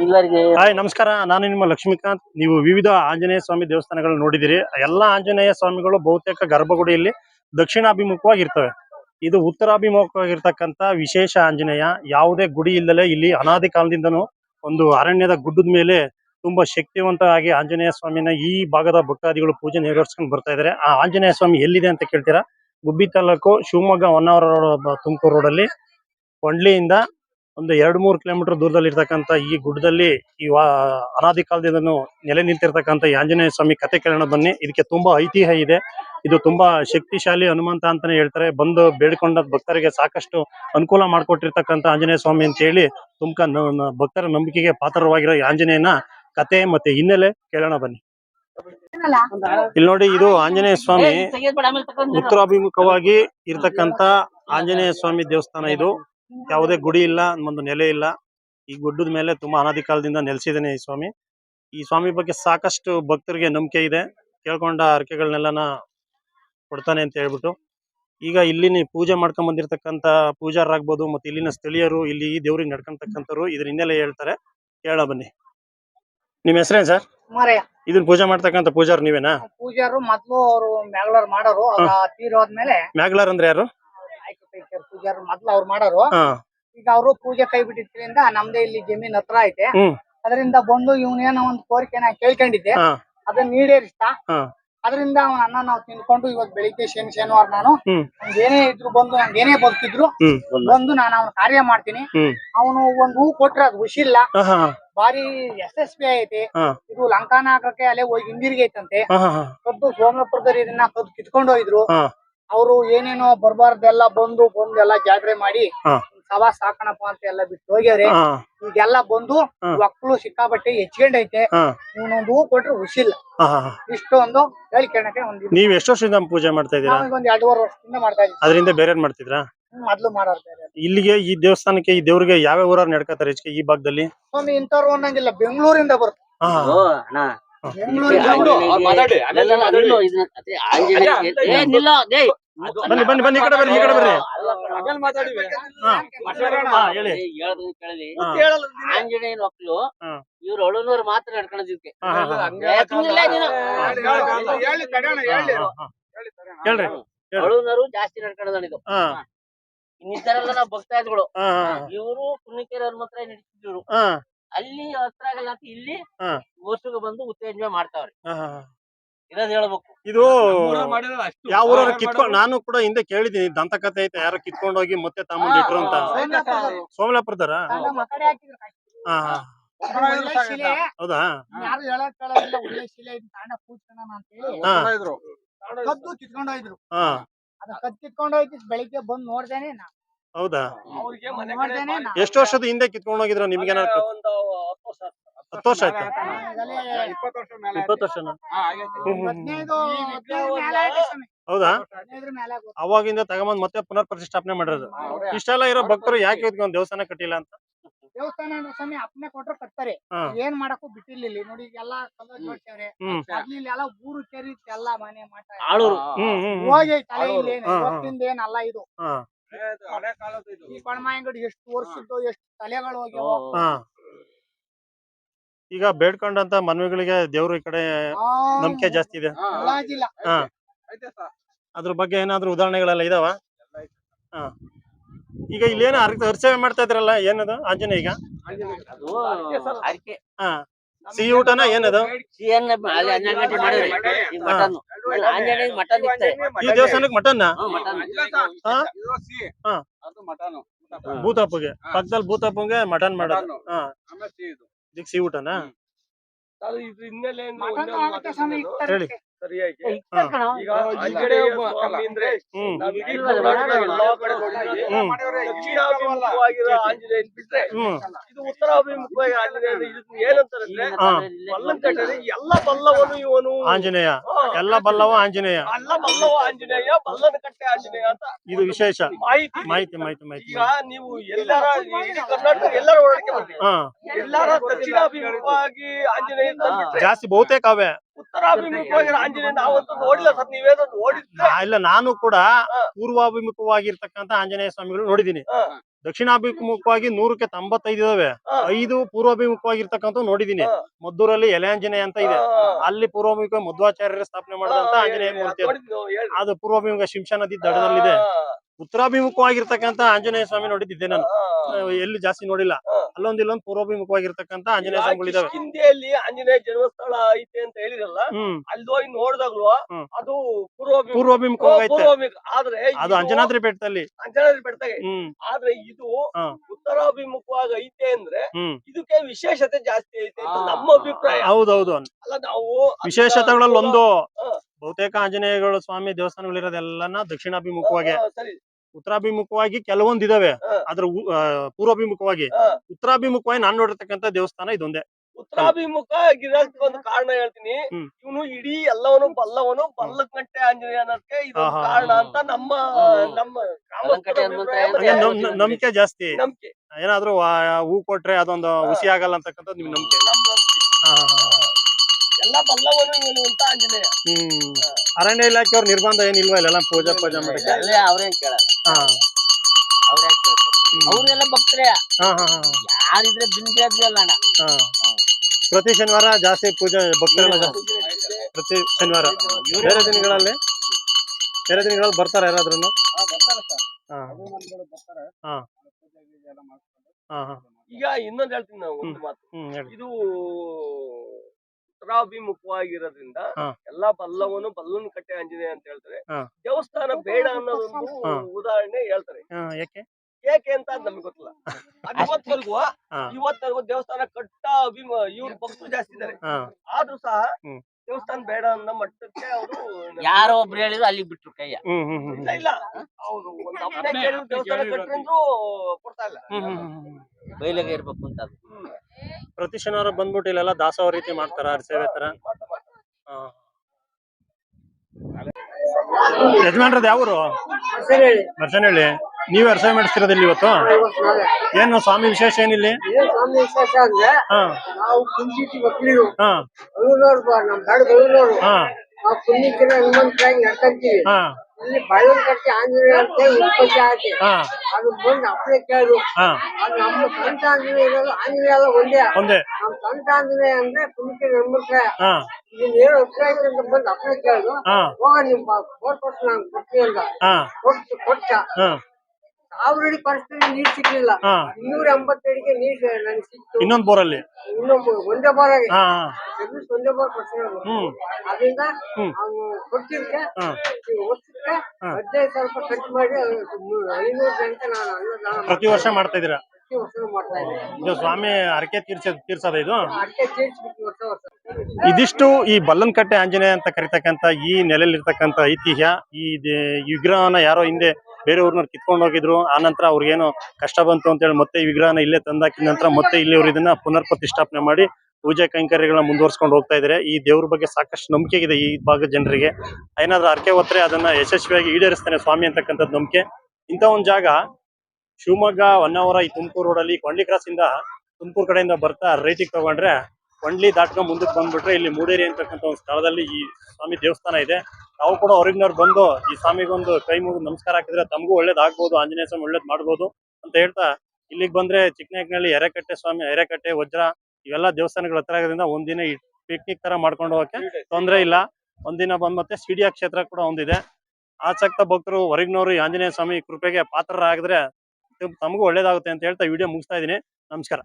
Hi, ನಮಸ್ಕಾರ. ನಾನು ನಿಮ್ಮ ಲಕ್ಷ್ಮೀಕಾಂತ್. ನೀವು ವಿವಿಧ ಆಂಜನೇಯ ಸ್ವಾಮಿ ದೇವಸ್ಥಾನಗಳು ನೋಡಿದಿರಿ. ಎಲ್ಲಾ ಆಂಜನೇಯ ಸ್ವಾಮಿಗಳು ಬಹುತೇಕ ಗರ್ಭಗುಡಿಯಲ್ಲಿ ದಕ್ಷಿಣಾಭಿಮುಖವಾಗಿರ್ತವೆ. ಇದು ಉತ್ತರಾಭಿಮುಖವಾಗಿರ್ತಕ್ಕಂತ ವಿಶೇಷ ಆಂಜನೇಯ. ಯಾವುದೇ ಗುಡಿ ಇಲ್ಲದೆ ಇಲ್ಲಿ ಅನಾದಿ ಕಾಲದಿಂದನೂ ಒಂದು ಅರಣ್ಯದ ಗುಡ್ಡದ ಮೇಲೆ ತುಂಬಾ ಶಕ್ತಿವಂತವಾಗಿ ಆಂಜನೇಯ ಸ್ವಾಮಿನ ಈ ಭಾಗದ ಭಕ್ತಾದಿಗಳು ಪೂಜೆ ನೆರವೇರಿಸ್ಕೊಂಡು ಬರ್ತಾ ಇದಾರೆ ಆ ಆಂಜನೇಯ ಸ್ವಾಮಿ ಎಲ್ಲಿದೆ ಅಂತ ಕೇಳ್ತೀರಾ? ಗುಬ್ಬಿ ತಾಲೂಕು ಶಿವಮೊಗ್ಗ ಹೊನ್ನಾವರ ರೋಡ್, ತುಮಕೂರು ರೋಡಲ್ಲಿ ಕೊಂಡ್ಲಿಯಿಂದ ಒಂದು ಎರಡು ಮೂರು ಕಿಲೋಮೀಟರ್ ದೂರದಲ್ಲಿ ಇರ್ತಕ್ಕಂಥ ಈ ಗುಡ್ಡದಲ್ಲಿ ಈ ಅನಾದಿ ಕಾಲದಿಂದನು ನೆಲೆ ನಿಂತಿರ್ತಕ್ಕಂಥ ಈ ಆಂಜನೇಯ ಸ್ವಾಮಿ ಕತೆ ಕೇಳೋಣ ಬನ್ನಿ. ಇದಕ್ಕೆ ತುಂಬಾ ಐತಿಹ್ಯ ಇದೆ. ಇದು ತುಂಬಾ ಶಕ್ತಿಶಾಲಿ ಹನುಮಂತ ಅಂತಾನೆ ಹೇಳ್ತಾರೆ. ಬಂದು ಬೇಡ್ಕೊಂಡ ಭಕ್ತರಿಗೆ ಸಾಕಷ್ಟು ಅನುಕೂಲ ಮಾಡಿಕೊಟ್ಟಿರ್ತಕ್ಕಂಥ ಆಂಜನೇಯ ಸ್ವಾಮಿ ಅಂತ ಹೇಳಿ ತುಮಕ ಭಕ್ತರ ನಂಬಿಕೆಗೆ ಪಾತ್ರವಾಗಿರೋ ಈ ಆಂಜನೇಯನ ಕತೆ ಮತ್ತೆ ಹಿನ್ನೆಲೆ ಕೇಳೋಣ ಬನ್ನಿ. ಇಲ್ಲಿ ನೋಡಿ ಇದು ಆಂಜನೇಯ ಸ್ವಾಮಿ ಉತ್ತರಾಭಿಮುಖವಾಗಿ ಇರ್ತಕ್ಕಂತ ಆಂಜನೇಯ ಸ್ವಾಮಿ ದೇವಸ್ಥಾನ ಇದು. ಯಾವುದೇ ಗುಡಿ ಇಲ್ಲ ಒಂದು ನೆಲೆ ಇಲ್ಲ. ಈ ಗುಡ್ಡದ ಮೇಲೆ ತುಂಬಾ ಅನಾದಿ ಕಾಲದಿಂದ ನೆಲೆಸಿದ್ದಾನೆ ಈ ಸ್ವಾಮಿ. ಈ ಸ್ವಾಮಿ ಬಗ್ಗೆ ಸಾಕಷ್ಟು ಭಕ್ತರಿಗೆ ನಂಬಿಕೆ ಇದೆ. ಕೇಳ್ಕೊಂಡ ಹರಕೆಗಳನ್ನೆಲ್ಲನ ಕೊಡ್ತಾನೆ ಅಂತ ಹೇಳ್ಬಿಟ್ಟು. ಈಗ ಇಲ್ಲಿ ಪೂಜೆ ಮಾಡ್ಕೊಂಡ್ ಬಂದಿರತಕ್ಕಂತ ಪೂಜಾರರಾಗ್ಬೋದು ಮತ್ತೆ ಇಲ್ಲಿನ ಸ್ಥಳೀಯರು ಇಲ್ಲಿ ಈ ದೇವ್ರಿಗೆ ನಡ್ಕೊಂತಕ್ಕಂಥವ್ರು ಇದ್ರ ಹಿನ್ನೆಲೆ ಹೇಳ್ತಾರೆ. ಕೇಳ ಬನ್ನಿ. ನಿಮ್ ಹೆಸರೇನ್ ಸರ್? ಇದನ್ನ ಪೂಜೆ ಮಾಡ್ತಕ್ಕಂತ ಪೂಜಾರ್ ನೀವೇನಾ? ಪೂಜಾರು ಮೊದ್ಲು ಅವರು ಮ್ಯಾಗ್ಲರ್ ಮಾಡೋರು ಅವ್ರ ತೀರ್ ಹೋದ್ಮೇಲೆ ಮ್ಯಾಗ್ಲಾರ್ ಅಂದ್ರೆ ಯಾರು? ಪೂಜಾರು ಮೊದ್ಲು ಅವ್ರು ಮಾಡೋರು. ಈಗ ಅವರು ಪೂಜೆ ಕೈ ಬಿಟ್ಟಿದ್ರಿಂದ ನಮ್ದೇ ಇಲ್ಲಿ ಜಮೀನ್ ಹತ್ರ ಐತೆ. ಅದರಿಂದ ಬಂದು ಇವನೇನೋ ಒಂದು ಕೋರಿಕೆನ ಕೇಳ್ಕೊಂಡಿದ್ದೆ. ಅದನ್ನ ನೀಡೇ ಇಷ್ಟ ಅದರಿಂದ ಅವನ ಅನ್ನ ನಾವು ತಿನ್ಕೊಂಡು ಇವತ್ತು ಬೆಳಿಗ್ಗೆ ಶನಿ ಶನಿವಾರ ನಾನು ಏನೇ ಇದ್ರು ಬಂದು ನಂಗೆ ಏನೇ ಬದುಕಿದ್ರು ಬಂದು ನಾನು ಅವನ ಕಾರ್ಯ ಮಾಡ್ತೀನಿ. ಅವನು ಒಂದ್ ಹೂ ಕೊಟ್ರೆ ಅದು ಹುಷಿಲ್ಲ ಬಾರಿ ಯಶಸ್ವಿ ಐತೆ. ಇದು ಲಂಕಾನಾಗಕ್ಕೆ ಅಲ್ಲೇ ಹೋಗಿ ಹಿಂದಿರುಗೈತಂತೆ. ಕದ್ದು ಸೋಮಪುರದಲ್ಲಿ ಇದನ್ನ ಕದ್ದು ಕಿತ್ಕೊಂಡು ಹೋಯ್ದ್ರು. ಅವರು ಏನೇನೋ ಬರ್ಬಾರ್ದೆಲ್ಲ ಬಂದು ಬಂದು ಎಲ್ಲ ಜಾತ್ರೆ ಮಾಡಿ ಸವಾ ಸಾಕಣಪ್ಪ ಅಂತ ಎಲ್ಲ ಬಿಟ್ಟು ಹೋಗ್ಯವ್ರಿ. ಈಗೆಲ್ಲ ಬಂದು ಹಾ. ಮಕ್ಕಳು ಸಿಕ್ಕಾಪಟ್ಟೆ ಹೆಚ್ಕೊಂಡೈತೆ. ಹಾ. ಇವನೊಂದು ಹೂ ಕೊಟ್ರೆ ಹುಷಿಲ್ಲ ಇಷ್ಟೊಂದು ಹೇಳ್ಕೊಳಕ್ಕೆ ಒಂದು ನೀವ್ ಎಷ್ಟು ವರ್ಷದಿಂದ ಪೂಜೆ ಮಾಡ್ತಾ ಇದ್ದೀರಾ? ಒಂದ್ ಎರಡೂವರೆ ವರ್ಷದಿಂದ ಮಾಡ್ತಾ ಇದ್ದೀವಿ ಅದರಿಂದ ಬೇರೆ ಮಾಡ್ತಿದ್ರ? ಮಾಡ್ತಿದ್ರಾ ಮೊದ್ಲು ಮಾಡೋರು ಬೇರೆ. ಇಲ್ಲಿಗೆ ಈ ದೇವಸ್ಥಾನಕ್ಕೆ ಈ ದೇವ್ರಿಗೆ ಯಾವ ಊರ ನಡ್ಕತಾರೆ ಹೆಚ್ಚಿಗೆ ಈ ಭಾಗದಲ್ಲಿ? ಸ್ವಾಮಿ ಇಂಥವ್ರು ಅನ್ನಂಗಿಲ್ಲ. ಬೆಂಗಳೂರಿಂದ ಬರ್ತಾರೆ ಬೆಂಗಳೂರಿಂದ ಬನ್ನಿ ಬನ್ನಿ ಬನ್ನಿ ಈ ಕಡೆ ಬರ್ರಿ ಈ ಕಡೆ ಬರ್ರಿ. ಹಾ. ಹೇಳಿ. ಆಂಜನೇಯನ ಮಕ್ಕಳು. ಇವ್ರು ಅಳುನವ್ರು ಮಾತ್ರ. ಹೇಳ್ರಿ. ಅಳುನರು ಜಾಸ್ತಿ ಇನ್ನಿತರೆಲ್ಲ ನಾವು ಭಕ್ತಾದಿಗಳು ಇವರು ಪುಣ್ಯಕೆರೆ ಹನುಮಂತ್ರ ನಡೀತಿದ್ರು. ಹಾ. ಅಲ್ಲಿ ಹತ್ರ ಆಗಲ್ಲ ಅಂತ ಇಲ್ಲಿ. ವರ್ಷಕ್ಕೆ ಬಂದು ಉತ್ತೇಜನ ಮಾಡ್ತಾವ್ರೆ. ಇರೋದ್ ಹೇಳ್ಬೇಕು. ಇದು ಯಾವ ಊರವ್ರು ಕಿತ್ಕೊಂಡ್ ನಾನು ಕೂಡ ಹಿಂದೆ ಕೇಳಿದೀನಿ ದಂತಕಥೆ ಐತೆ ಯಾರೋ ಕಿತ್ಕೊಂಡ್ ಹೋಗಿ ಮತ್ತೆ ತಗೊಂಡ್ ಇಟ್ರು ಅಂತ. ಸೋಮಲಾಪುರದಾರ ಹಾ ಹಾ. ಹೌದಾ? ಯಾರು ಹೇಳಕ್ ಕೇಳೋದಿಲ್ಲ ಒಳ್ಳೆ ಶಿಲೆ ಇದು ತಾಂಡ ಕೂತ್ಕೊಳ್ಳೋಣ ಅಂತ ಹೇಳಿ. ಹಾ. ಕದ್ದು ಕಿತ್ಕೊಂಡು ಹೋಯ್ದ್ರು ಹಾ. ಅದ ಕದ್ದು ಕಿತ್ಕೊಂಡು ಹೋಯ್ತು ಬೆಳಿಗ್ಗೆ ಬಂದ್ ನೋಡ್ದೇನೆ ನಾ. ಹೌದಾ? ನೋಡ್ದೇನೆ ನಾ. ಎಷ್ಟು ವರ್ಷದ ಹಿಂದೆ ಕಿತ್ಕೊಂಡ್ ಹೋಗಿದ್ರು ನಿಮ್ಗೆ ಹತ್ತು ವರ್ಷ ಆಯ್ತಾ? ಇಪ್ಪತ್ತು ವರ್ಷ. ಹೌದಾ? ಹದಿನೈದ್ರ ಮೇಲೆ ಆಗೋದು. ಅವಾಗಿಂದ ತಗೊಂಬಂದ್ ಮತ್ತೆ ಪುನರ್ ಪ್ರತಿಷ್ಠಾಪನೆ ಮಾಡಿರೋದು ಇಷ್ಟೆಲ್ಲ ಇರೋ ಭಕ್ತರು ಯಾಕೆ ಇದಕ್ಕೊಂದು ದೇವಸ್ಥಾನ ಕಟ್ಟಿಲ್ಲ ಅಂತ? ದೇವಸ್ಥಾನ ಸ್ವಾಮಿ ಅಪ್ಪನೆ ಕೊಟ್ರೆ ಕಟ್ತಾರೆ. ಏನ್ ಮಾಡಕ್ಕೂ ಬಿಟ್ಟಿಲ್ಲ ಇಲ್ಲಿ ನೋಡಿ ಎಲ್ಲಾ ಜೋಡ್ಸವ್ರೆ ಹ್ಮ್. ಮೊದ್ಲು ಊರು ಕೇರಿ ಎಲ್ಲ ಮನೆ ಹ್ಮ್. ಹೋಗಿ ತಲೆ ಇಲ್ಲಿ ಹಾ, ಹಾ. ಇವತ್ತಿಂದ ಏನಲ್ಲ ಇದು. ಈ ಪಣಮಾಯಂಗಡಿ ಎಷ್ಟು ವರ್ಷದ್ದು ಎಷ್ಟು ತಲೆಗಳು ಹೋಗ್ಯಾವ. ಹಾ. ಈಗ ಬೇಡ್ಕೊಂಡಂತ ಮನವಿಗಳಿಗೆ ದೇವ್ರ ಈ ಕಡೆ ನಂಬಿಕೆ ಜಾಸ್ತಿ ಇದೆ. ಹಾ ಅದ್ರ ಬಗ್ಗೆ ಏನಾದ್ರು ಉದಾಹರಣೆಗಳೆಲ್ಲ ಇದಾವ? ಹಾ. ಈಗ ಇಲ್ಲಿ ಏನೋ ಅರ್ಥ ಹರ್ಸೇವೆ ಮಾಡ್ತಾ ಇದ್ರಲ್ಲ ಏನದು ಆಂಜನೇಯ ಈಗ? ಹಾ. ಸಿಹಿ ಊಟನ ಏನದು? ಈ ಮಟನ್. ಆಂಜನೇಯ ಮಟನ್ ಇರ್ತಾರೆ ಈ ದೇವಸ್ಥಾನಕ್ಕೆ ಮಟನ್. ಹಾ. ಹಾ. ಅದು ಮಟನು. ಭೂತಪ್ಪಗೆ ಪಕ್ಕದಲ್ಲಿ ಭೂತಪ್ಪಂಗೆ ಮಟನ್ ಮಾಡೋದು. ಹಾ. ಇದಕ್ಕೆ ಸಿಹಿ ಊಟನಾ ಅದು ಇದು ಹಿನ್ನೆಲೆಯಿಂದ ಅಂದ್ರೆ ಒಂದೇ ಹೇಳಿ. ಸರಿಯಾಗಿ. ಈಗ ಆಂಜನೇಯ ಸ್ವಾಮಿ ಅಂದ್ರೆ ನಾವ್ ಇಡೀ ಕರ್ನಾಟಕದ ಎಲ್ಲಾ ಕಡೆ ನೋಡಿದ್ವಿ. ದಕ್ಷಿಣಾಭಿಮುಖವಾಗಿರೋ ಆಂಜನೇಯನ್ ಬಿಟ್ರೆ ಇದು ಉತ್ತರಾಭಿಮುಖವಾಗಿ ಆಂಜನೇಯ ಇದನ್ನ ಏನಂತಾರೆ ಬಲ್ಲಂಕಟ್ಟರೆ ಎಲ್ಲ ಬಲ್ಲವನು ಇವನು. ಆಂಜನೇಯ. ಎಲ್ಲ ಬಲ್ಲವ ಆಂಜನೇಯ. ಎಲ್ಲ ಬಲ್ಲವ ಆಂಜನೇಯ ಬಲ್ಲನ ಕಟ್ಟೆ ಆಂಜನೇಯ ಅಂತ ಇದು ವಿಶೇಷ. ಮಾಹಿತಿ. ಮಾಹಿತಿ ಮಾಹಿತಿ ಮಾಹಿತಿ ಈಗ ನೀವು ಎಲ್ಲರ ಇಡೀ ಕರ್ನಾಟಕ ಎಲ್ಲರ ಓಡಾಡಕ್ಕೆ ಬರ್ತೀವಿ ಹಾ. ಎಲ್ಲರ ದಕ್ಷಿಣಾಭಿಮುಖವಾಗಿ ಆಂಜನೇಯ ಜಾಸ್ತಿ ಬಹುತೇಕ ಅವೇ. ಉತ್ತರಾಭಿಮುಖವಾಗಿ ಆಂಜನೇಯ ನಾವಂತೂ ನೋಡಿಲ್ಲ ಸರ್ ನೀವೇನೋ ನೋಡಿದ್ರೆ. ನಾ- ಇಲ್ಲ ನಾನು ಕೂಡ ಪೂರ್ವಾಭಿಮುಖವಾಗಿರ್ತಕ್ಕಂತ ಆಂಜನೇಯ ಸ್ವಾಮಿಗಳು ನೋಡಿದೀನಿ ದಕ್ಷಿಣಾಭಿಮುಖವಾಗಿ ನೂರಕ್ಕೆ ತೊಂಬತ್ತೈದು ಇದಾವೆ. ಐದು ಪೂರ್ವಾಭಿಮುಖವಾಗಿರ್ತಕ್ಕಂಥ ನೋಡಿದೀನಿ. ಮದ್ದೂರಲ್ಲಿ ಎಲೆ ಆಂಜನೇಯ ಅಂತ ಇದೆ. ಅಲ್ಲಿ ಪೂರ್ವಾಭಿಮುಖ ಮಧ್ವಾಚಾರ್ಯರ ಸ್ಥಾಪನೆ ಮಾಡಿದಂತ ಆಂಜನೇಯ ಮೂರ್ತಿ ಅದು. ಅದು ಪೂರ್ವಾಭಿಮುಖ ಶಿಂಶಾ ನದಿ ದಡದಲ್ಲಿದೆ. ಹಾ. ಉತ್ತರಾಭಿಮುಖವಾಗಿರ್ತಕ್ಕಂಥ ಆಂಜನೇಯ ಸ್ವಾಮಿ ನೋಡಿದ್ದೆ ನಾನು. ಎಲ್ಲಿ ಜಾಸ್ತಿ ನೋಡಿಲ್ಲ. ಅಲ್ಲೊಂದು ಇಲ್ಲೊಂದ್ ಪೂರ್ವಾಭಿಮುಖವಾಗಿರ್ತಕ್ಕಂತ ಆಂಜನೇಯ ಸ್ವಾಮಿ ಸ್ವಾಮಿಗಳಿದಾವೆ. ಕಿಷ್ಕಿಂಧೆಯಲ್ಲಿ ಆಂಜನೇಯ ಜನ್ಮಸ್ಥಳ ಐತೆ ಅಂತ ಹೇಳಿರಲ್ಲ ಅಲ್ಲಿ ಹೋಗಿ ನೋಡಿದಾಗ್ಲೂ ಅದು ಪೂರ್ವ ಪೂರ್ವಾಭಿಮುಖವಾಗೈತೆ. ಪೂರ್ವಾಭಿಮುಖ ಆದ್ರೆ ಅದು ಅಂಜನಾದ್ರಿ ಬೆಟ್ಟದಲ್ಲಿ ಅಂಜನಾದ್ರಿ ಬೆಟ್ಟದಾಗ ಹ್ಮ್. ಆದ್ರೆ ಇದು. ಉತ್ತರಾಭಿಮುಖವಾಗಿ ಐತೆ ಅಂದ್ರೆ ಹ್ಮ್. ಇದಕ್ಕೆ ವಿಶೇಷತೆ ಜಾಸ್ತಿ ಐತೆ ಅಂತ ನಮ್ಮ ಅಭಿಪ್ರಾಯ. ಹೌದೌದು ಅಲ್ಲ ನಾವು ವಿಶೇಷತೆಗಳಲ್ಲಿ ಒಂದು ಬಹುತೇಕ ಆಂಜನೇಯಗಳು ಸ್ವಾಮಿ ದೇವಸ್ಥಾನಗಳಿರೋದೆಲ್ಲನ ದಕ್ಷಿಣಾಭಿಮುಖವಾಗಿ ಸರಿ. ಉತ್ತರಾಭಿಮುಖವಾಗಿ ಕೆಲವೊಂದ್ ಇದಾವೆ. ಅದ್ರ ಪೂರ್ವಾಭಿಮುಖವಾಗಿ. ಉತ್ತರಾಭಿಮುಖವಾಗಿ ನಾನ್ ನೋಡಿರ್ತಕ್ಕಂತ ದೇವಸ್ಥಾನ ಇದೊಂದೇ. ಉತ್ತರಾಭಿಮುಖ ಗಿರಕ್ ಒಂದು ಕಾರಣ ಹೇಳ್ತೀನಿ. ಇವನು ಇಡೀ ಎಲ್ಲವನು ಬಲ್ಲವನು ಬಲ್ಲಕಟ್ಟೆ ಆಂಜನೇಯ ಅನ್ನೋದಕ್ಕೆ ಇದು ಕಾರಣ ಅಂತ ನಮ್ಮ ನಮ್ಮ ನಂಬಿಕೆ ಜಾಸ್ತಿ. ನಂಬಿಕೆ. ಏನಾದ್ರೂ ಹೂ ಕೊಟ್ರೆ ಅದೊಂದು ಹುಸಿ ಆಗಲ್ಲ ಅಂತಕ್ಕಂಥದ್ದು ನಿಮ್ ನಂಬಿಕೆ. ಎಲ್ಲ ಬಲ್ಲವನು ಇವನು ಅಂತ ಆಂಜನೇಯ ಹ್ಮ್. ಅರಣ್ಯ ಇಲಾಖೆಯವ್ರ ನಿರ್ಬಂಧ ಏನಿಲ್ವಾ? ಇಲ್ಲೆಲ್ಲ ಪೂಜಾ ಪೂಜಾ ಮಾಡಕ್ಕೆ? ಅಲ್ಲೇ ಅವ್ರೇನ್ ಕೇಳಲ್ಲ. ಹಾ. ಅವ್ರೇ ಕೇಳ್ತಾರೆ. ಅವ್ರೆಲ್ಲ ಭಕ್ತರೇ. ಹಾ ಹಾ ಹಾ ಯಾರಿದ್ರೆ ಬಿಂದಿ ಅಲ್ಲ ಅಣ್ಣ. ಹಾ. ಪ್ರತಿ ಶನಿವಾರ ಜಾಸ್ತಿ ಪೂಜೆ ಭಕ್ತರೆಲ್ಲ ಜಾಸ್ತಿ. ಪ್ರತಿ ಶನಿವಾರ. ಬೇರೆ ದಿನಗಳಲ್ಲಿ? ಬೇರೆ ದಿನಗಳಲ್ಲಿ ಬರ್ತಾರೆ ಯಾರಾದ್ರೂ? ಹಾ ಹಾ. ಹಾ. ಹಾ ಈಗ ಇನ್ನೊಂದ್ ಹೇಳ್ತೀನಿ ನಾವು ಒಂದು ಮಾತು. ಹ್ಮ್ ಹೇಳಿ. ಇದು ಉತ್ತರಾಭಿಮುಖವಾಗಿರೋದ್ರಿಂದ ಹಾ. ಎಲ್ಲಾ ಬಲ್ಲವನು ಬಲ್ಲನ್ ಕಟ್ಟೆ ಆಂಜನೇಯ ಅಂತ ಹೇಳ್ತಾರೆ. ದೇವಸ್ಥಾನ ಬೇಡ ಅನ್ನೋದೊಂದು. ಉದಾಹರಣೆ ಹೇಳ್ತಾರೆ. ಏಕೆ ಅಂತ ನಮ್ಗೆ ಗೊತ್ತಿಲ್ಲ. ಇವತ್ತರೆಗೂ ಇವತ್ತರೆಗೂ ದೇವಸ್ಥಾನ ಕಟ್ಟ ಅಭಿಮ ಇವ್ರ ಭಕ್ತರು ಜಾಸ್ತಿ ಇದಾರೆ ಆದ್ರೂ ಸಹ ದೇವಸ್ಥಾನ ಬೇಡ ಅನ್ನೋ ಮಟ್ಟಕ್ಕೆ ಅವರು ಯಾರೋ ಒಬ್ರು ಹೇಳಿದ್ರು ಅಲ್ಲಿ ಬಿಟ್ರು ಕೈಯ. ಇಲ್ಲ ಇಲ್ಲ. ಅವರು ಒಂದು ದೇವಸ್ಥಾನ ಕಟ್ಟಿದ್ರು ಕೊಡ್ತಾ ಇಲ್ಲ. ಬೈಲಾಗೆ ಇರ್ಬೇಕು ಅಂತ ಅದು. ಪ್ರತಿ ಶನಿವಾರ ಬಂದ್ಬಿಟ್ಟು ಇಲ್ಲೆಲ್ಲ ದಾಸೋಹ ರೀತಿ ಮಾಡ್ತಾರ ಸೇವೆ ತರ. ಯಜಮಾನ್ರದ್ ಯಾವೂರು? ಹೇಳಿ ನೀವ್ ಅರ್ಸೆ ಮಾಡಿಸ್ತಿರೋದಿಲ್ಲ ಇವತ್ತು? ಏನು ಸ್ವಾಮಿ ವಿಶೇಷ ಏನಿಲ್ಲಿ? ಸ್ವಾಮಿ ವಿಶೇಷ ಅಂದ್ರೆ ಹಾ. ನಾವು ಕುಂಚಿತಿ ಹಾ. ನಮ್ ನಾವು ಕುಂದಿಕ್ಕಿನ ಹನುಮಂತರಾಗಿ ನಡ್ಕಂತೀವಿ. ಹಾ. ಇಲ್ಲಿ ಕಟ್ಟಿ ಆಂಜನೇಯ ಅಂತ ಉತ್ಪತ್ತಿ ಆಯ್ತು ಹಾ. ಅದು ಬಂದು ಕೇಳಿದ್ರು ಹಾ. ಅದು ನಮ್ಮ ಸ್ವಂತ ಆಂಜನೇಯ ಇರೋದು ಆಂಜನೇಯ ಎಲ್ಲ ಒಂದೇ. ಒಂದೇ. ನಮ್ಮ ಸ್ವಂತ ಆಂಜನೇಯ ಅಂದ್ರೆ ಹಾ. ಏನು ಅಂತ ಬಂದು ಕೇಳಿದ್ರು ಹಾ. ಹೋಗ ಫೋರ್ ಕೊಟ್ಟು ನಾನು ಕೊಡ್ತೀನಿ ಅಂತ. ಹಾ. ಕೊಟ್ಟು ಕೊಟ್ಟ ಹಾ. ಸಾವಿರ ಅಡಿ ಪರಿಸ್ಥಿತಿ ನೀರ್ ಸಿಗ್ಲಿಲ್ಲ. ಹಾ. ಇನ್ನೂರ ಎಂಬತ್ತಡಿಗೆ ನೀರ್ ನನಗೆ ಸಿಕ್ತು. ಇನ್ನೊಂದ್ ಬೋರಲ್ಲಿ? ಇನ್ನೊಬ್ಬ ಒಂದೇ ಹಾ ಸರ್ವಿಸ್ ಒಂದೇ ಬಾರ್ ಕೊಡ್ಸಿರೋದು ಹ್ಮ್ ಅದರಿಂದ ಹ್ಮ್. ಅವ್ನು ಕೊಟ್ಟಿದ್ದೆ ಹಾ. ವರ್ಷಕ್ಕೆ ಹಾ. ಹದಿನೈದು ಸಾವಿರ ರೂಪಾಯಿ ಖರ್ಚು ಮಾಡಿ ಐನೂರು ಜನಕ್ಕೆ ನಾನು ಅನ್ನದಾನ ಪ್ರತಿ ವರ್ಷ ಮಾಡ್ತಾ ಇದೀರಾ ಪ್ರತಿ ವರ್ಷನೂ ಮಾಡ್ತಾ ಇದ್ದೆ ಇದು ಸ್ವಾಮಿ ಹರಕೆ ತೀರ್ಸ ತೀರ್ಸದ ಇದು? ಅಡಿಕೆ ತೀರ್ಸ್ಬಿಟ್ಟು ವರ್ಷ ವರ್ಷ. ಇದಿಷ್ಟು ಈ ಬಲ್ಲನ್ಕಟ್ಟೆ ಆಂಜನೇಯ ಅಂತ ಕರಿತಕ್ಕಂತ ಈ ನೆಲೆಯಲ್ಲಿರ್ತಕ್ಕಂತ ಐತಿಹ್ಯ ಈ ದೇ- ಈ ವಿಗ್ರಹನ ಯಾರೋ ಹಿಂದೆ ಬೇರೆ ಊರ್ನವ್ರು ಕಿತ್ಕೊಂಡು ಹೋಗಿದ್ರು. ಆನಂತರ ಏನು ಕಷ್ಟ ಬಂತು ಅಂತ ಹೇಳಿ ಮತ್ತೆ ಈ ವಿಗ್ರಹನ ಇಲ್ಲೇ ತಂದಾಕಿದ ನಂತರ ಮತ್ತೆ ಇಲ್ಲಿ ಅವರು ಇದನ್ನ ಪುನರ್ ಪ್ರತಿಷ್ಠಾಪನೆ ಮಾಡಿ ಪೂಜೆ ಕೈಂಕರ್ಯಗಳನ್ನ ಮುಂದುವರ್ಸ್ಕೊಂಡು ಹೋಗ್ತಾ ಇದ್ದಾರೆ ಈ ದೇವ್ರ ಬಗ್ಗೆ ಸಾಕಷ್ಟು ನಂಬಿಕೆ ಇದೆ ಈ ಭಾಗದ ಜನರಿಗೆ. ಏನಾದ್ರೂ ಅರ್ಕೆ ಹೊತ್ತರೆ ಅದನ್ನ ಯಶಸ್ವಿಯಾಗಿ ಈಡೇರಿಸ್ತಾನೆ ಸ್ವಾಮಿ ಅಂತಕ್ಕಂಥದ್ದು ನಂಬಿಕೆ. ಇಂಥ ಒಂದು ಜಾಗ ಶಿವಮೊಗ್ಗ, ಹೊನ್ನಾವರ, ಈ ತುಮಕೂರು ರೋಡಲ್ಲಿ ಕೊಂಡಿ ಕ್ರಾಸ್ ಇಂದ ತುಮಕೂರು ಕಡೆಯಿಂದ ಬರ್ತಾ ರೈತಿಗೆ ತಗೊಂಡ್ರೆ ಕೊಂಡ್ಲಿ ದಾಟ್ಕೊಂಡ್ ಮುಂದಕ್ಕೆ ಬಂದ್ಬಿಟ್ರೆ ಇಲ್ಲಿ ಮೂಡೇರಿ ಅಂತಕ್ಕಂಥ ಒಂದು ಸ್ಥಳದಲ್ಲಿ ಈ ಸ್ವಾಮಿ ದೇವಸ್ಥಾನ ಇದೆ. ನಾವು ಕೂಡ ಹೊರಗಿನವ್ರು ಬಂದು ಈ ಸ್ವಾಮಿಗೊಂದು ಕೈ ಮುಗಿದು ನಮಸ್ಕಾರ ಹಾಕಿದ್ರೆ ತಮಗೂ ಒಳ್ಳೇದಾಗ್ಬೋದು, ಆಂಜನೇಯ ಸ್ವಾಮಿ ಒಳ್ಳೇದು ಮಾಡ್ಬೋದು ಅಂತ ಹೇಳ್ತಾ ಇಲ್ಲಿಗೆ ಬಂದ್ರೆ ಚಿಕ್ಕನಾಯಕನಹಳ್ಳಿ ಎರೆಕಟ್ಟೆ ಸ್ವಾಮಿ, ಎರೆಕಟ್ಟೆ, ವಜ್ರ ಇವೆಲ್ಲ ದೇವಸ್ಥಾನಗಳ ಹತ್ರ ಆಗೋದ್ರಿಂದ ಒಂದಿನ ಪಿಕ್ನಿಕ್ ತರ ಮಾಡ್ಕೊಂಡು ಹೋಗಕ್ಕೆ ತೊಂದ್ರೆ ಇಲ್ಲ. ಒಂದಿನ ಬಂದ್ ಮತ್ತೆ ಸಿಡಿಯ ಕ್ಷೇತ್ರ ಕೂಡ ಒಂದಿದೆ. ಆಸಕ್ತ ಭಕ್ತರು, ಹೊರಗಿನವರು ಆಂಜನೇಯ ಸ್ವಾಮಿ ಕೃಪೆಗೆ ಪಾತ್ರರಾಗಿದ್ರೆ ತಮಗೂ ಒಳ್ಳೇದಾಗುತ್ತೆ ಅಂತ ಹೇಳ್ತಾ ವಿಡಿಯೋ ಮುಗಿಸ್ತಾ ಇದ್ದೀನಿ. ನಮಸ್ಕಾರ.